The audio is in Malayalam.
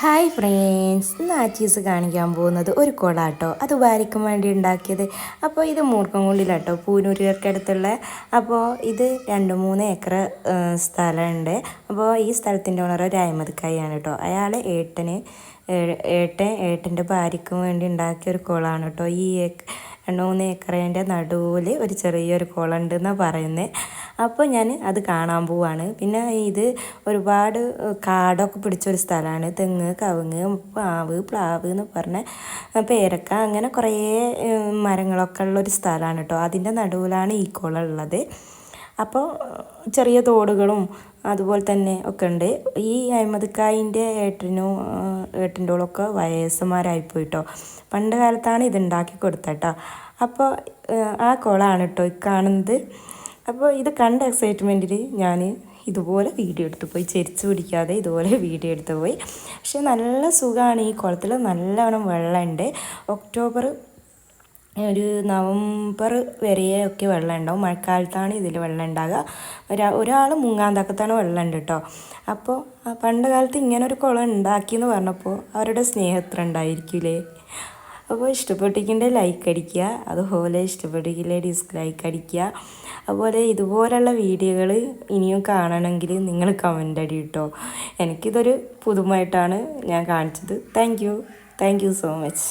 ഹായ് ഫ്രണ്ട്സ് ഇന്ന് ആച്ചീസ് കാണിക്കാൻ പോകുന്നത് ഒരു കുളാട്ടോ അത് വാരിക്കും വേണ്ടി ഉണ്ടാക്കിയത്. അപ്പോൾ ഇത് മൂർക്കംകുണ്ടിലാട്ടോ പൂനൂരിയർക്കടുത്തുള്ള അപ്പോൾ ഇത് രണ്ട് മൂന്ന് ഏക്കർ സ്ഥലമുണ്ട്. അപ്പോൾ ഈ സ്ഥലത്തിന്റെ ഓണർ ഒരു അഹമ്മദ് കായാണ് കേട്ടോ അയാൾ ഏട്ടന് ഏട്ടൻ ഏട്ടന്റെ ഭാര്യയ്ക്കും വേണ്ടി ഉണ്ടാക്കിയ ഒരു കുളമാണ് കേട്ടോ. ഈ രണ്ട് മൂന്ന് ഏക്കറേന്റെ നടുവിൽ ഒരു ചെറിയൊരു കുളം ഉണ്ടെന്നാണ് പറയുന്നത്. അപ്പോൾ ഞാൻ അത് കാണാൻ പോവാണ്. പിന്നെ ഇത് ഒരുപാട് കാടൊക്കെ പിടിച്ചൊരു സ്ഥലമാണ് തെങ്ങ് കവുങ്ങ് പാവ് പ്ലാവ് എന്ന് പറഞ്ഞ പേരക്ക അങ്ങനെ കുറേ മരങ്ങളൊക്കെ ഉള്ളൊരു സ്ഥലമാണ് കേട്ടോ അതിന്റെ നടുവിലാണ് ഈ കുളം ഉള്ളത്. അപ്പോൾ ചെറിയ തോടുകളും അതുപോലെ തന്നെ ഒക്കെ ഉണ്ട്. ഈ അഹമ്മദ്ക്കായിന്റെ ഏട്ടനും ഏട്ടന്റോളൊക്കെ വയസ്സന്മാരായിപ്പോയിട്ടോ പണ്ട് കാലത്താണ് ഇത് ഉണ്ടാക്കി കൊടുത്തട്ടോ അപ്പോൾ ആ കുളമാണ് കേട്ടോ ഈ കാണുന്നത്. അപ്പോൾ ഇത് കണ്ട എക്സൈറ്റ്മെന്റിൽ ഞാൻ ഇതുപോലെ വീഡിയോ എടുത്തു പോയി ചെരിച്ച് പിടിക്കാതെ ഇതുപോലെ വീഡിയോ എടുത്ത് പോയി. പക്ഷേ നല്ല സുഖമാണ് ഈ കുളത്തിൽ നല്ലവണ്ണം വെള്ളമുണ്ട്. ഒക്ടോബർ ഒരു നവംബർ വരെയൊക്കെ വെള്ളം ഉണ്ടാവും മഴക്കാലത്താണ് ഇതിൽ വെള്ളം ഉണ്ടാകുക ഒരാ ഒരാൾ മുങ്ങാൻ തക്കത്താണ് വെള്ളം ഉണ്ട് കേട്ടോ. അപ്പോൾ പണ്ട് കാലത്ത് ഇങ്ങനെ ഒരു കുളം ഉണ്ടാക്കിയെന്ന് പറഞ്ഞപ്പോൾ അവരുടെ സ്നേഹത്ര ഉണ്ടായിരിക്കില്ലേ അപ്പോൾ ഇഷ്ടപ്പെട്ടിട്ടുണ്ടെങ്കിൽ ലൈക്ക് അടിക്കുക. അതുപോലെ ഇഷ്ടപ്പെട്ടിട്ടില്ലേ ഡിസ്ലൈക്ക് അടിക്കുക. അതുപോലെ ഇതുപോലുള്ള വീഡിയോകൾ ഇനിയും കാണണമെങ്കിൽ നിങ്ങൾ കമന്റ് അടി കേട്ടോ എനിക്കിതൊരു പുതുമായിട്ടാണ് ഞാൻ കാണിച്ചത്. Thank you thank you so much